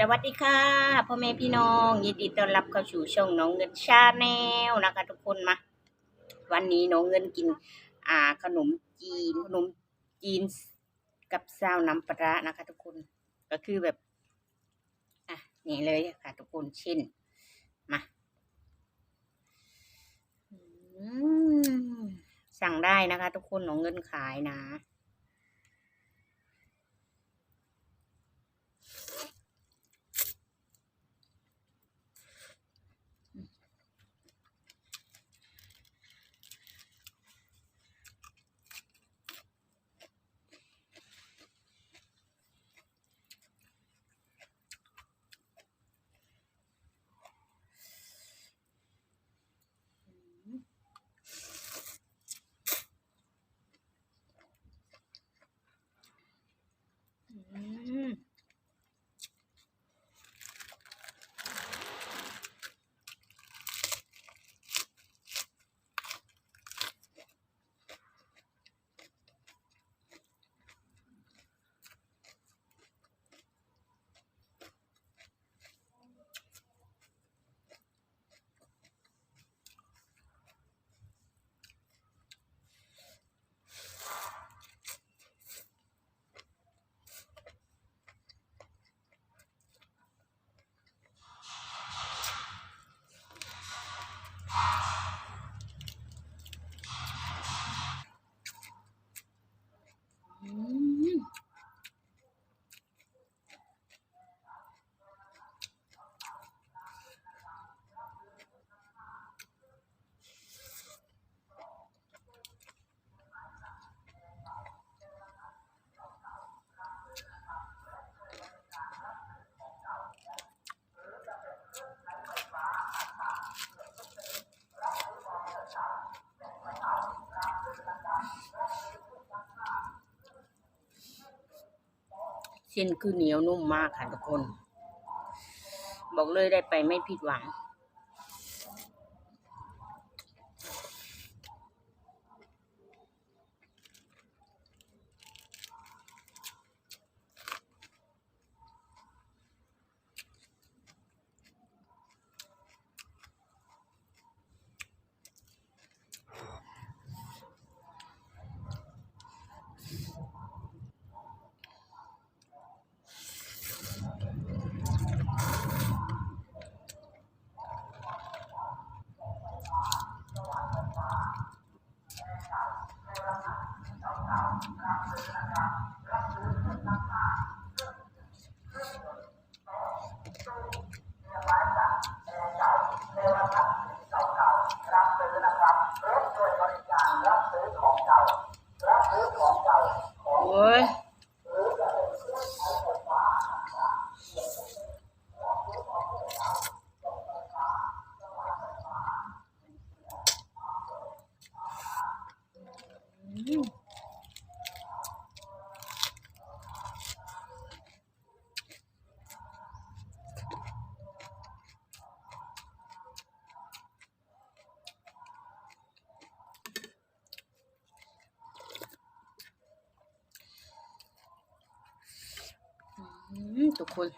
สวัสดีค่ะพ่อแม่พี่น้องยินดีต้อนรับเข้าสู่ช่องน้องเงินชาแนลนะคะทุกคนมา วันนี้น้องเงินกิน อ่าขนมจีน ขนมจีนกับซาวน้ำปลานะคะ ทุกคนก็คือแบบ อะนี่เลยค่ะ ทุกคนเช่นมาสั่งได้นะคะ ทุกคนน้องเงินขายนะ เส้นคือเหนียวนุ่มมากค่ะทุกคน บอกเลยได้ไปไม่ผิดหวัง โอ้ย อืม อืม ทุกคน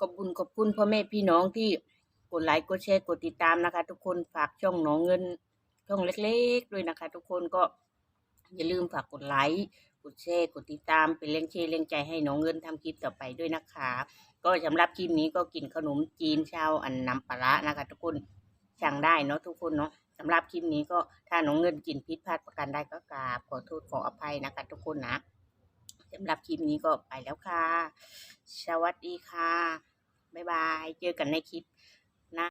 ขอบคุณขอบคุณพ่อแม่พี่น้องที่ กดไลค์กดแชร์กดติดตามนะคะ ทุกคนฝากช่องหน้องเงินช่องเล็กๆด้วยนะคะ ทุกคนก็อย่าลืมฝากกดไลค์กดแชร์กดติดตามเป็นแรงเชียร์แรงใจให้น้องเงินทำคลิปต่อไปด้วยนะคะ ก็สำหรับคลิปนี้ก็กินขนมจีนชาวอันน้ำปลาร้านะคะ ทุกคนสั่งได้เนาะทุกคนเนาะสำหรับคลิปนี้ก็ถ้าน้องเงินกินผิดพลาดประการใดก็กราบขอโทษขออภัยนะคะทุกคนนะสำหรับคลิปนี้ก็ไปแล้วค่ะ สวัสดีค่ะ บ๊ายบาย เจอกันในคลิป